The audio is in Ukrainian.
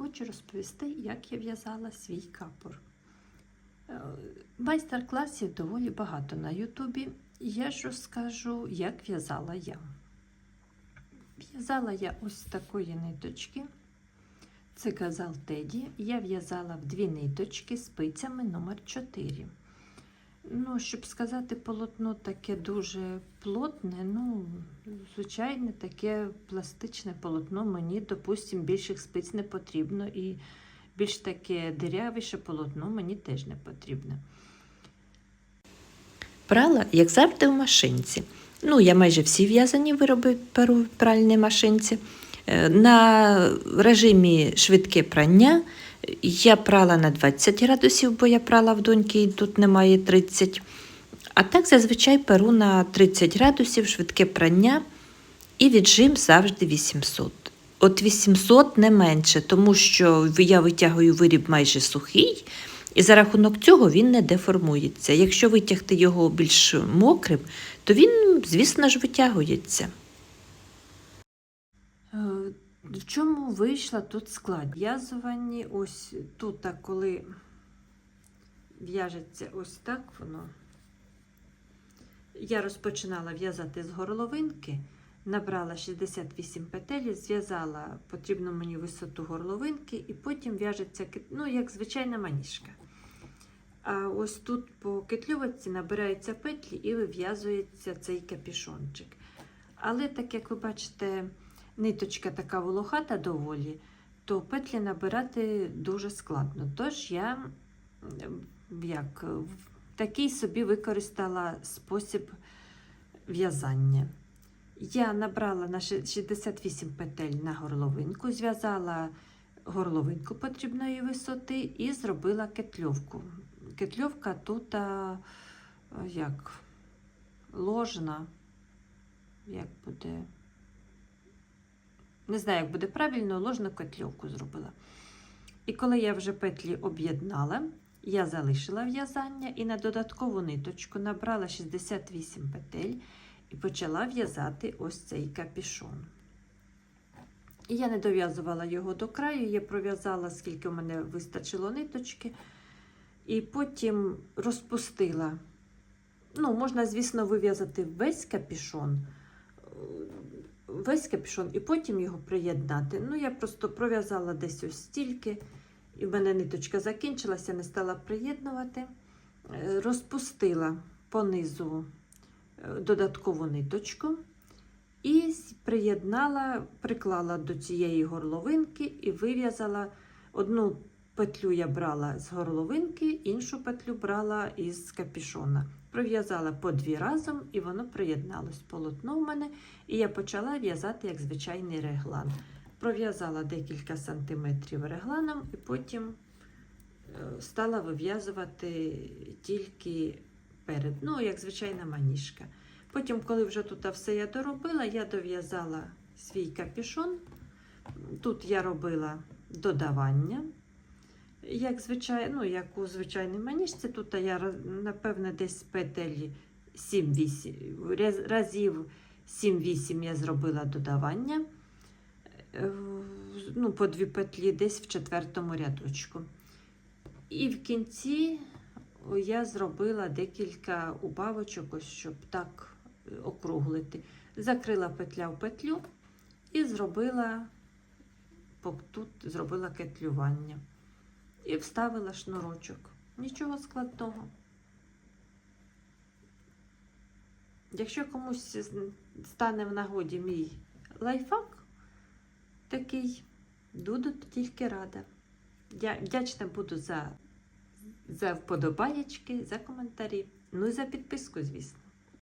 хочу розповісти, як я в'язала свій капор. Е, Майстер-класів доволі багато на Ютубі. Я ж розкажу, як в'язала я. В'язала я ось такої ниточки. Це казал Теді. Я в'язала в дві ниточки спицями номер 4 Ну, щоб сказати, полотно таке дуже плотне, ну, звичайне, таке пластичне полотно. Мені, допустимо, більших спиць не потрібно, і більш таке дирявіше полотно мені теж не потрібно. Прала, як завжди, в машинці. Ну, я майже всі в'язані вироби перу в пральній машинці. Е, На режимі швидке прання я прала на 20 градусів, бо я прала в доньки, і тут немає 30. А так зазвичай перу на 30 градусів, швидке прання і віджим завжди 800. От 800 не менше, тому що я витягую виріб майже сухий, і за рахунок цього він не деформується. Якщо витягти його більш мокрим, то він, звісно ж, витягується. В чому вийшла тут склад? В'язуванні ось тут, коли в'яжеться ось так воно. Я розпочинала в'язати з горловинки, набрала 68 петель, зв'язала потрібну мені висоту горловинки, і потім в'яжеться, ну, як звичайна маніжка. А ось тут по кетлюватці набираються петлі і вив'язується цей капішончик. Але так як ви бачите, ниточка така волохата доволі, то петлі набирати дуже складно. Тож я як, такий собі використала спосіб в'язання. Я набрала на 68 петель на горловинку, зв'язала горловинку потрібної висоти і зробила кетльовку. Кетльовка тут а, як ложна, як буде. Не знаю, як буде правильно, ложну котльовку зробила. І коли я вже петлі об'єднала, я залишила в'язання і на додаткову ниточку набрала 68 петель і почала в'язати ось цей капішон. І я не дов'язувала його до краю, я пров'язала, скільки в мене вистачило ниточки, і потім розпустила. Ну, можна, звісно, вив'язати весь капішон, весь капюшон і потім його приєднати. Ну, я просто пров'язала десь ось стільки, і в мене ниточка закінчилася, не стала приєднувати. Е, Розпустила понизу е, додаткову ниточку і приєднала, приклала до цієї горловинки і вив'язала одну петлю я брала з горловинки, іншу петлю брала із капішона. Пров'язала по дві разом, і воно приєдналось полотно в мене. І я почала в'язати як звичайний реглан. Пров'язала декілька сантиметрів регланом і потім е, стала вив'язувати тільки перед, ну, як звичайна маніжка. Потім, коли вже тут все я доробила, я дов'язала свій капюшон. Тут я робила додавання. Як, звичай, ну, як у звичайній маніжці, тут я напевне десь петель 7-8 разів 7-8 я зробила додавання. Е, Ну, по дві петлі десь в четвертому рядочку. І в кінці я зробила декілька убавочок, ось, щоб так округлити. Закрила петля в петлю і зробила тут зробила кетлювання. І вставила шнурочок. Нічого складного. Якщо комусь стане в нагоді мій лайфхак такий, буду тільки рада. Я вдячна буду за, за вподобаєчки, за коментарі, ну і за підписку, звісно.